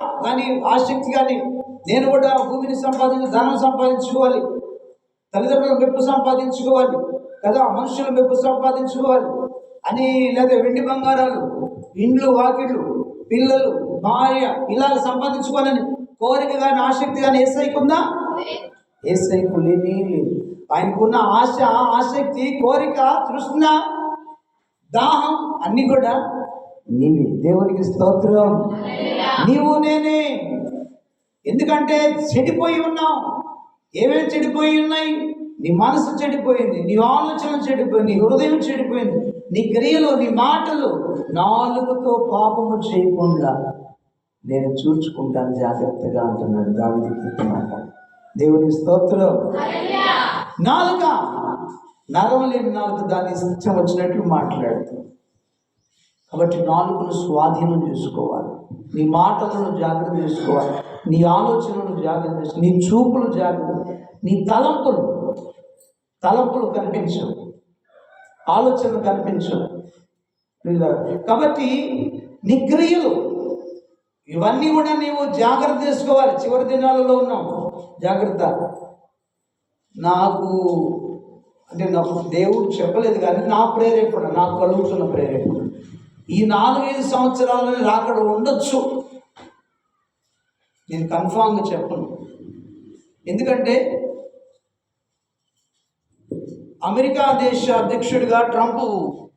కానీ ఆసక్తి కానీ నేను కూడా భూమిని సంపాదించి ధనం సంపాదించుకోవాలి. తల్లిదండ్రుల మెప్పు సంపాదించుకోవాలి. కదా మనుషుల మెప్పు సంపాదించుకోవాలి. అని లేదా వెండి బంగారాలు ఇండ్లు వాకిళ్ళు పిల్లలు భార్య ఇలా సంపాదించుకోవాలని కోరిక కానీ ఆసక్తి కానీ ఏసైకుందా ఏసైకు లేని లేదు. ఆయనకున్న ఆశ ఆసక్తి కోరిక తృష్ణ దాహం అన్ని కూడా నీవి దేవునికి స్తోత్రం. నీవు నేనే. ఎందుకంటే చెడిపోయి ఉన్నావు. ఏమేమి చెడిపోయి ఉన్నాయి? నీ మనసు చెడిపోయింది నీ ఆలోచన చెడిపోయింది నీ హృదయం చెడిపోయింది నీ క్రియలు నీ మాటలు నాలుగుతో పాపము చేయకుండా నేను చూచుకుంటాను జాగ్రత్తగా అంటున్నాడు దావిది కీర్తనమాట దేవునికి స్తోత్రం. నాలుక నరం లేని నాలుక దాన్ని ఇష్టం వచ్చినట్లు మాట్లాడుతుంది కాబట్టి నాలుగును స్వాధీనం చేసుకోవాలి. నీ మాటలను జాగ్రత్త చేసుకోవాలి. నీ ఆలోచనలు జాగ్రత్త చేసుకో నీ చూపులు జాగ్రత్త నీ తలంపులు తలంపులు కనిపించవు ఆలోచనలు కనిపించవు కాబట్టి నీ క్రియలు ఇవన్నీ కూడా నీవు జాగ్రత్త చేసుకోవాలి. చివరి దినాలలో ఉన్నాం. జాగ్రత్త. నాకు అంటే నాకు దేవుడు చెప్పలేదు కానీ నా ప్రేరేపణ నాకు కలుగుతున్న ప్రేరేపణ. ఈ నాలుగైదు సంవత్సరాలని రాకడ ఉండొచ్చు. నేను కన్ఫామ్గా చెప్పను. ఎందుకంటే అమెరికా దేశ అధ్యక్షుడిగా ట్రంప్